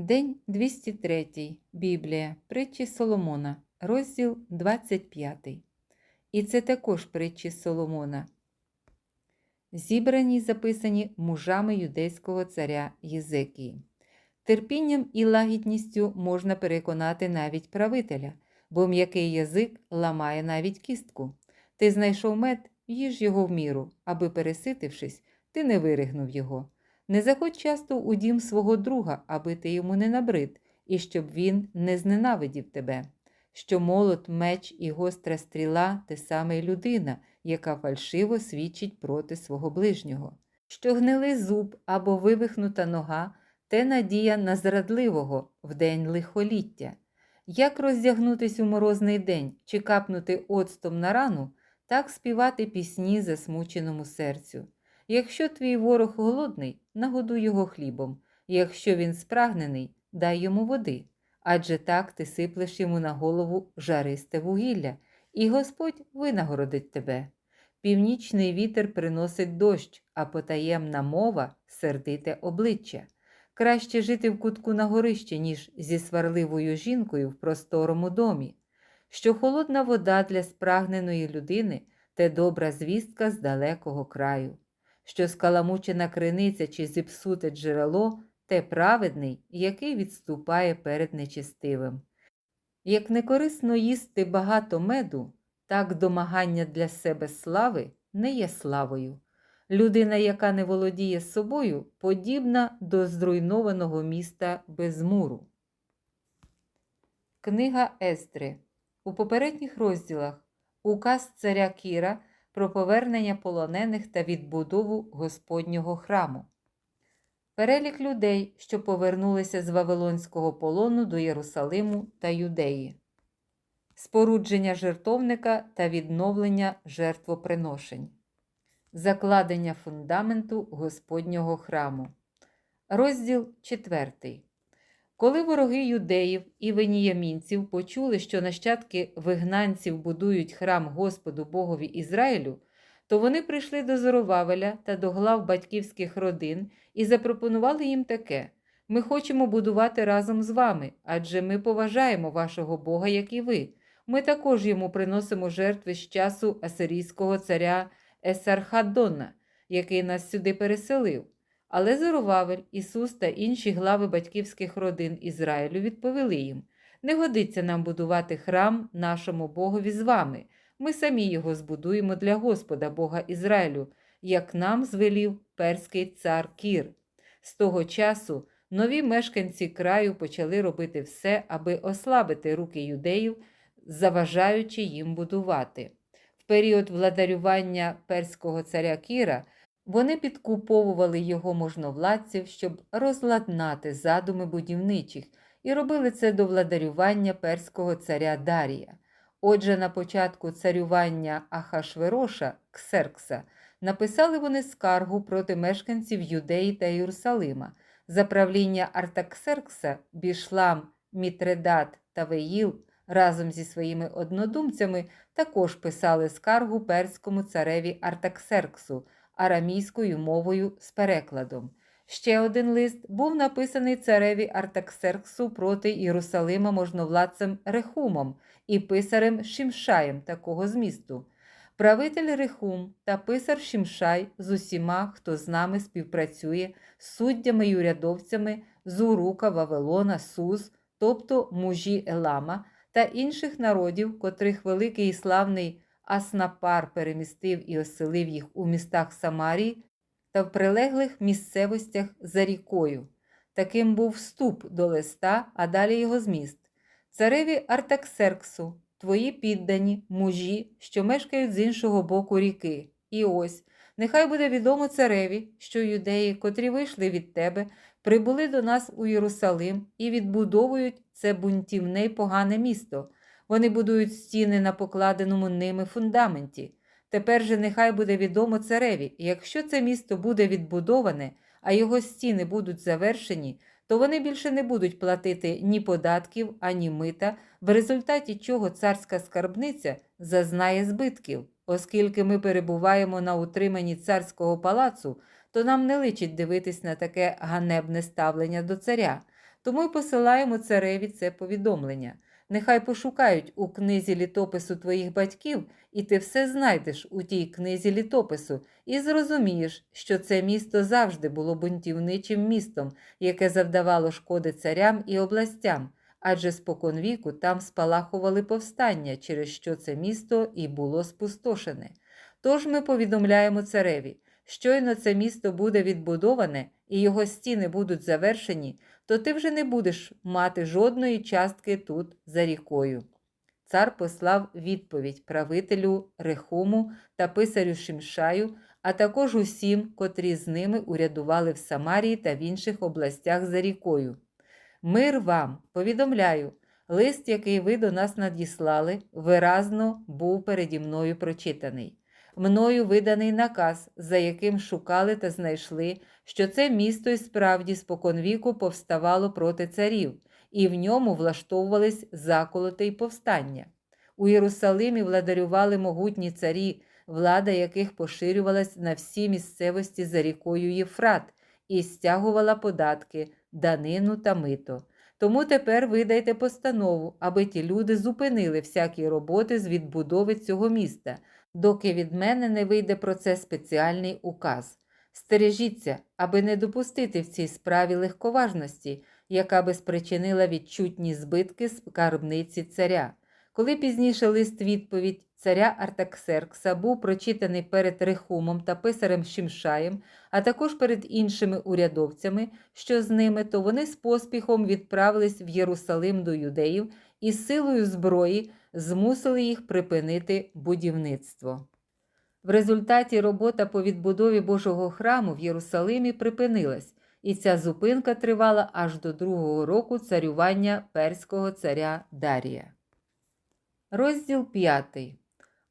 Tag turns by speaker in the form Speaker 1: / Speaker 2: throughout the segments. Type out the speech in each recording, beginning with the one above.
Speaker 1: День 203. Біблія. Притчі Соломона. Розділ 25. І це також притчі Соломона. Зібрані записані мужами юдейського царя Єзекії. Терпінням і лагідністю можна переконати навіть правителя, бо м'який язик ламає навіть кістку. Ти знайшов мед, їж його в міру, аби, переситившись, ти не виригнув його. Не заходь часто у дім свого друга, аби ти йому не набрид, і щоб він не зненавидів тебе. Що молот, меч і гостра стріла те саме й людина, яка фальшиво свідчить проти свого ближнього. Що гнилий зуб або вивихнута нога те надія на зрадливого в день лихоліття. Як роздягнутись у морозний день чи капнути оцтом на рану, так співати пісні засмученому серцю. Якщо твій ворог голодний, нагодуй його хлібом, якщо він спрагнений, дай йому води, адже так ти сиплеш йому на голову жаристе вугілля, і Господь винагородить тебе. Північний вітер приносить дощ, а потаємна мова сердите обличчя. Краще жити в кутку на горищі, ніж зі сварливою жінкою в просторому домі. Що холодна вода для спрагненої людини те добра звістка з далекого краю що скаламучена криниця чи зіпсуте джерело те праведний, який відступає перед нечестивим. Як некорисно їсти багато меду, так домагання для себе слави не є славою. Людина, яка не володіє собою, подібна до зруйнованого міста без муру. Книга Естри. У попередніх розділах Указ царя Кіра про повернення полонених та відбудову Господнього храму. Перелік людей, що повернулися з Вавилонського полону до Єрусалиму та Юдеї, спорудження жертовника та відновлення жертвоприношень, закладення фундаменту Господнього храму. Розділ 4. Коли вороги юдеїв і веніямінців почули, що нащадки вигнанців будують храм Господу Богові Ізраїлю, то вони прийшли до Зоровавеля та до глав батьківських родин і запропонували їм таке: ми хочемо будувати разом з вами, адже ми поважаємо вашого Бога, як і ви. Ми також йому приносимо жертви з часу асирійського царя Есархаддона, який нас сюди переселив. Але Зоровавель, Ісус та інші глави батьківських родин Ізраїлю відповіли їм: не годиться нам будувати храм нашому Богові з вами. Ми самі його збудуємо для Господа, Бога Ізраїлю, як нам звелів перський цар Кір. З того часу нові мешканці краю почали робити все, аби ослабити руки юдеїв, заважаючи їм будувати. В період владарювання перського царя Кіра. Вони підкуповували його можновладців, щоб розладнати задуми будівничих, і робили це до владарювання перського царя Дарія. Отже, на початку царювання Ахашвероша Ксеркса написали вони скаргу проти мешканців Юдеї та Єрусалима. За правління Артаксеркса, Бішлам, Мітредат та Веїл разом зі своїми однодумцями також писали скаргу перському цареві Артаксерксу арамійською мовою з перекладом. Ще один лист був написаний цареві Артаксерксу проти Єрусалима можновладцем Рехумом і писарем Шімшаєм такого змісту. Правитель Рехум та писар Шімшай з усіма, хто з нами співпрацює, з суддями й урядовцями з Урука, Вавилона, Суз, тобто мужі Елама та інших народів, котрих великий і славний Аснапар перемістив і оселив їх у містах Самарії та в прилеглих місцевостях за рікою. Таким був вступ до листа, а далі його зміст. Цареві Артаксерксу, твої піддані, мужі, що мешкають з іншого боку ріки. І ось, нехай буде відомо цареві, що юдеї, котрі вийшли від тебе, прибули до нас у Єрусалим і відбудовують це бунтівне й погане місто. Вони будують стіни на покладеному ними фундаменті. Тепер же нехай буде відомо цареві, якщо це місто буде відбудоване, а його стіни будуть завершені, то вони більше не будуть платити ні податків, ані мита, в результаті чого царська скарбниця зазнає збитків. Оскільки ми перебуваємо на утриманні царського палацу, то нам не личить дивитись на таке ганебне ставлення до царя. Тому й посилаємо цареві це повідомлення. Нехай пошукають у книзі літопису твоїх батьків, і ти все знайдеш у тій книзі літопису, і зрозумієш, що це місто завжди було бунтівничим містом, яке завдавало шкоди царям і областям, адже споконвіку там спалахували повстання, через що це місто і було спустошене. Тож ми повідомляємо цареві, щойно це місто буде відбудоване і його стіни будуть завершені, то ти вже не будеш мати жодної частки тут за рікою. Цар послав відповідь правителю Рехуму та писарю Шимшаю, а також усім, котрі з ними урядували в Самарії та в інших областях за рікою. Мир вам, повідомляю, лист, який ви до нас надіслали, виразно був переді мною прочитаний. Мною виданий наказ, за яким шукали та знайшли, що це місто й справді споконвіку повставало проти царів, і в ньому влаштовувались заколоти й повстання. У Єрусалимі владарювали могутні царі, влада яких поширювалась на всі місцевості за рікою Єфрат і стягувала податки, данину та мито. Тому тепер видайте постанову, аби ті люди зупинили всякі роботи з відбудови цього міста, доки від мене не вийде про це спеціальний указ. Стережіться, аби не допустити в цій справі легковажності, яка би спричинила відчутні збитки скарбниці царя. Коли пізніше лист відповідь царя Артаксеркса був прочитаний перед Рехумом та писарем Шимшаєм, а також перед іншими урядовцями, що з ними, то вони з поспіхом відправились в Єрусалим до юдеїв і силою зброї змусили їх припинити будівництво. В результаті робота по відбудові Божого храму в Єрусалимі припинилась, і ця зупинка тривала аж до другого року царювання перського царя Дарія. Розділ 5.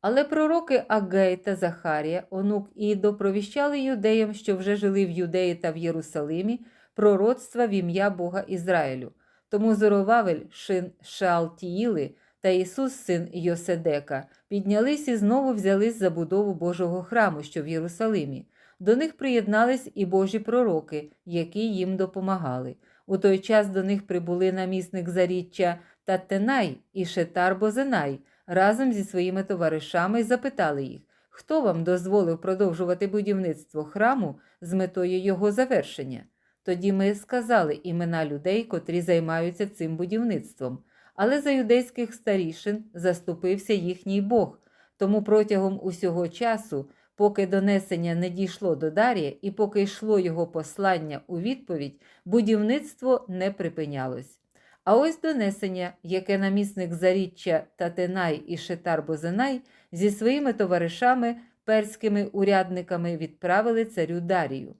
Speaker 1: Але пророки Агей та Захарія, онук Ідо, провіщали юдеям, що вже жили в Юдеї та в Єрусалимі, пророцтва в ім'я Бога Ізраїлю. Тому Зоровавель, шин Шаалтіїли та Ісус, син Йоседека, піднялись і знову взялись за будову Божого храму, що в Єрусалимі. До них приєднались і Божі пророки, які їм допомагали. У той час до них прибули намісник заріччя Таттенай і Шетар Бозенай разом зі своїми товаришами і запитали їх, хто вам дозволив продовжувати будівництво храму з метою його завершення. Тоді ми сказали імена людей, котрі займаються цим будівництвом. Але за юдейських старішин заступився їхній Бог. Тому протягом усього часу, поки донесення не дійшло до Дарія і поки йшло його послання у відповідь, будівництво не припинялось. А ось донесення, яке намісник заріччя Татенай і Шетар Бозенай зі своїми товаришами, перськими урядниками відправили царю Дарію.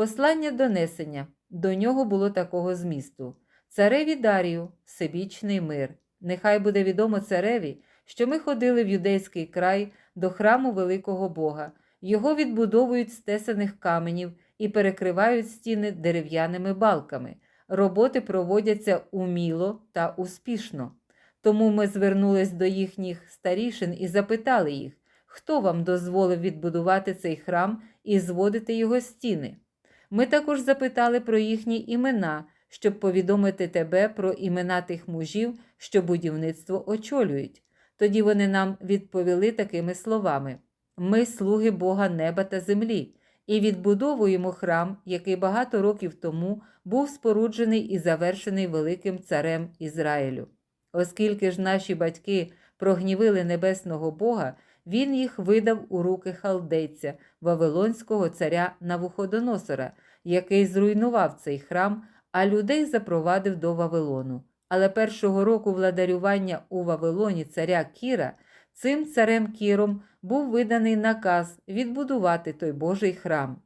Speaker 1: Послання донесення до нього було такого змісту: Цареві Дарію, всебічний мир. Нехай буде відомо цареві, що ми ходили в юдейський край до храму великого Бога, його відбудовують з тесаних каменів і перекривають стіни дерев'яними балками. Роботи проводяться уміло та успішно. Тому ми звернулись до їхніх старішин і запитали їх, хто вам дозволив відбудувати цей храм і зводити його стіни. Ми також запитали про їхні імена, щоб повідомити тебе про імена тих мужів, що будівництво очолюють. Тоді вони нам відповіли такими словами: Ми слуги Бога неба та землі, і відбудовуємо храм, який багато років тому був споруджений і завершений великим царем Ізраїлю. Оскільки ж наші батьки прогнівили небесного Бога, він їх видав у руки халдейця, Вавилонського царя Навуходоносора, який зруйнував цей храм, а людей запровадив до Вавилону. Але першого року владарювання у Вавилоні царя Кіра, цим царем Кіром був виданий наказ відбудувати той Божий храм.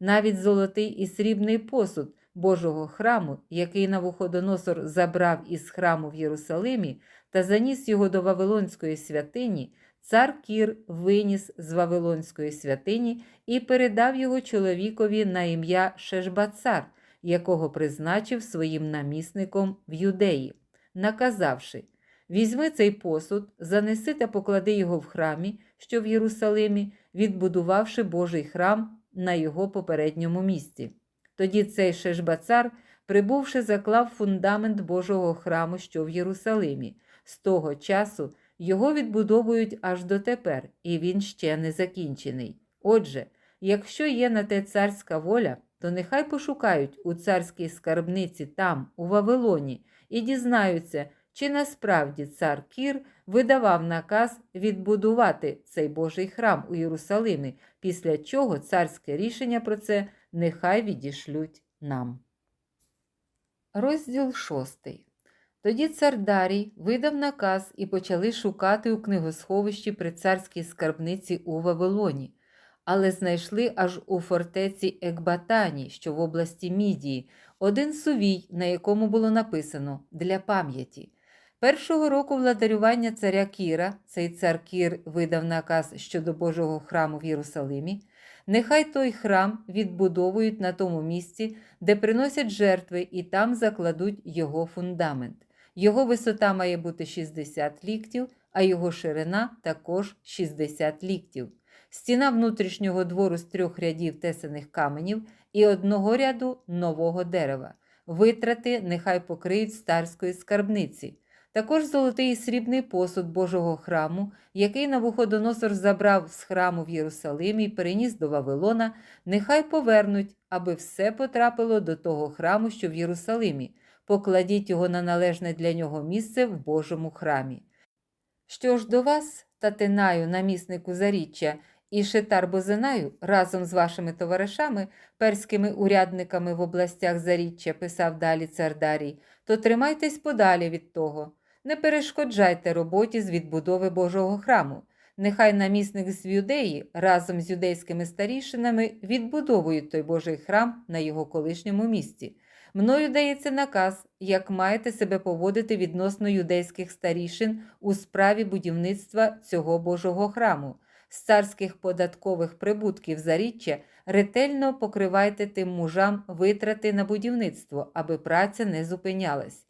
Speaker 1: Навіть золотий і срібний посуд Божого храму, який Навуходоносор забрав із храму в Єрусалимі та заніс його до Вавилонської святині, цар Кір виніс з Вавилонської святині і передав його чоловікові на ім'я Шешбацар, якого призначив своїм намісником в юдеї, наказавши Візьми цей посуд, занеси та поклади його в храмі, що в Єрусалимі, відбудувавши Божий храм на його попередньому місці. Тоді цей Шешбацар прибувши, заклав фундамент Божого храму, що в Єрусалимі. З того часу його відбудовують аж дотепер, і він ще не закінчений. Отже, якщо є на те царська воля, то нехай пошукають у царській скарбниці там, у Вавилоні, і дізнаються, чи насправді цар Кір видавав наказ відбудувати цей Божий храм у Єрусалимі, після чого царське рішення про це нехай відішлють нам. Розділ шостий. Тоді цар Дарій видав наказ і почали шукати у книгосховищі при царській скарбниці у Вавилоні, але знайшли аж у фортеці Екбатані, що в області Мідії, один сувій, на якому було написано для пам'яті. Першого року владарювання царя Кіра, цей цар Кір видав наказ щодо Божого храму в Єрусалимі, нехай той храм відбудовують на тому місці, де приносять жертви, і там закладуть його фундамент. Його висота має бути 60 ліктів, а його ширина також 60 ліктів. Стіна внутрішнього двору з трьох рядів тесаних каменів і одного ряду нового дерева. Витрати нехай покриють старської скарбниці. Також золотий і срібний посуд Божого храму, який Навуходоносор забрав з храму в Єрусалимі і переніс до Вавилона, нехай повернуть, аби все потрапило до того храму, що в Єрусалимі. Покладіть його на належне для нього місце в Божому храмі. Що ж до вас, Татинаю, наміснику заріччя, і Шетар Бозинаю, разом з вашими товаришами, перськими урядниками в областях заріччя, писав далі цар Дарій, то тримайтесь подалі від того. Не перешкоджайте роботі з відбудови Божого храму. Нехай намісник з Юдеї разом з юдейськими старішинами відбудовують той Божий храм на його колишньому місці. Мною дається наказ, як маєте себе поводити відносно юдейських старішин у справі будівництва цього Божого храму. З царських податкових прибутків заріччя ретельно покривайте тим мужам витрати на будівництво, аби праця не зупинялась.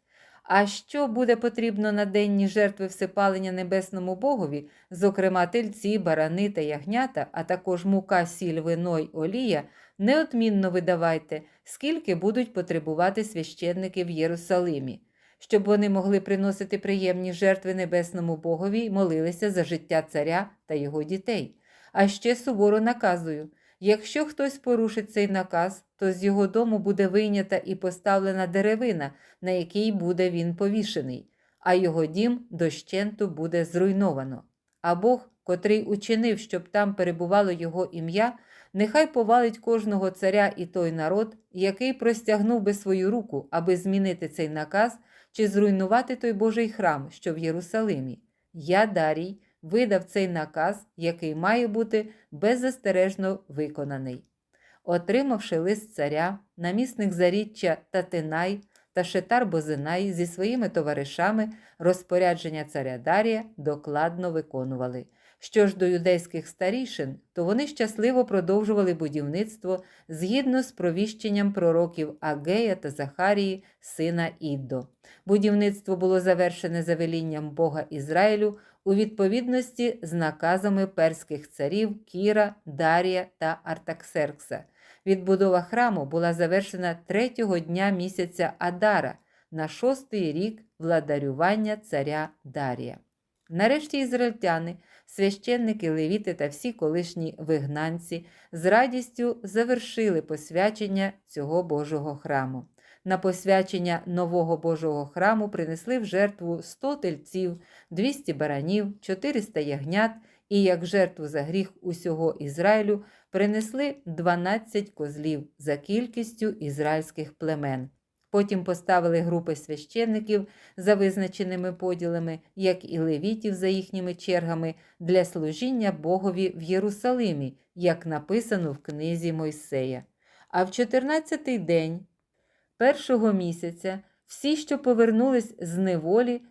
Speaker 1: А що буде потрібно на денні жертви всипалення небесному богові, зокрема тельці, барани та ягнята, а також мука, сіль, вино й олія, неодмінно видавайте, скільки будуть потребувати священники в Єрусалимі, щоб вони могли приносити приємні жертви небесному богові й молилися за життя царя та його дітей. А ще суворо наказую. Якщо хтось порушить цей наказ, то з його дому буде вийнята і поставлена деревина, на якій буде він повішений, а його дім дощенту буде зруйновано. А Бог, котрий учинив, щоб там перебувало його ім'я, нехай повалить кожного царя і той народ, який простягнув би свою руку, аби змінити цей наказ чи зруйнувати той Божий храм, що в Єрусалимі. Я, Дарій, видав цей наказ, який має бути беззастережно виконаний. Отримавши лист царя, намісник заріччя Татинай та Шетар Бозинай зі своїми товаришами розпорядження царя Дарія докладно виконували. Що ж до юдейських старішин, то вони щасливо продовжували будівництво згідно з провіщенням пророків Агея та Захарії, сина Іддо. Будівництво було завершене за велінням Бога Ізраїлю у відповідності з наказами перських царів Кіра, Дарія та Артаксеркса. Відбудова храму була завершена третього дня місяця Адара на шостий рік владарювання царя Дарія. Нарешті ізраїльтяни, священники, левіти та всі колишні вигнанці з радістю завершили посвячення цього Божого храму. На посвячення нового Божого храму принесли в жертву 100 тельців, 200 баранів, 400 ягнят і як жертву за гріх усього Ізраїлю принесли 12 козлів за кількістю ізраїльських племен. Потім поставили групи священників за визначеними поділами, як і левітів за їхніми чергами, для служіння Богові в Єрусалимі, як написано в книзі Мойсея. А в 14-й день першого місяця всі, що повернулись з неволі,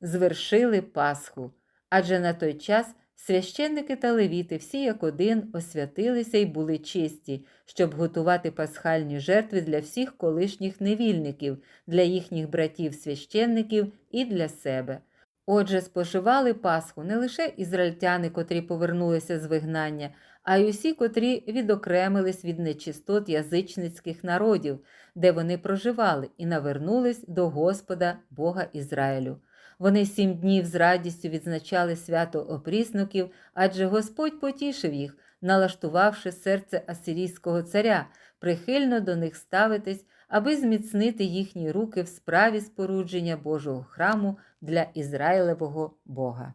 Speaker 1: звершили Пасху, адже на той час священники та левіти всі як один освятилися й були чисті, щоб готувати пасхальні жертви для всіх колишніх невільників, для їхніх братів священників і для себе. Отже, споживали Пасху не лише ізраїльтяни, котрі повернулися з вигнання, а й усі, котрі відокремились від нечистот язичницьких народів, де вони проживали, і навернулись до Господа Бога Ізраїлю. Вони сім днів з радістю відзначали свято опріснуків, адже Господь потішив їх, налаштувавши серце асирійського царя, прихильно до них ставитись, аби зміцнити їхні руки в справі спорудження Божого храму для Ізраїлевого Бога.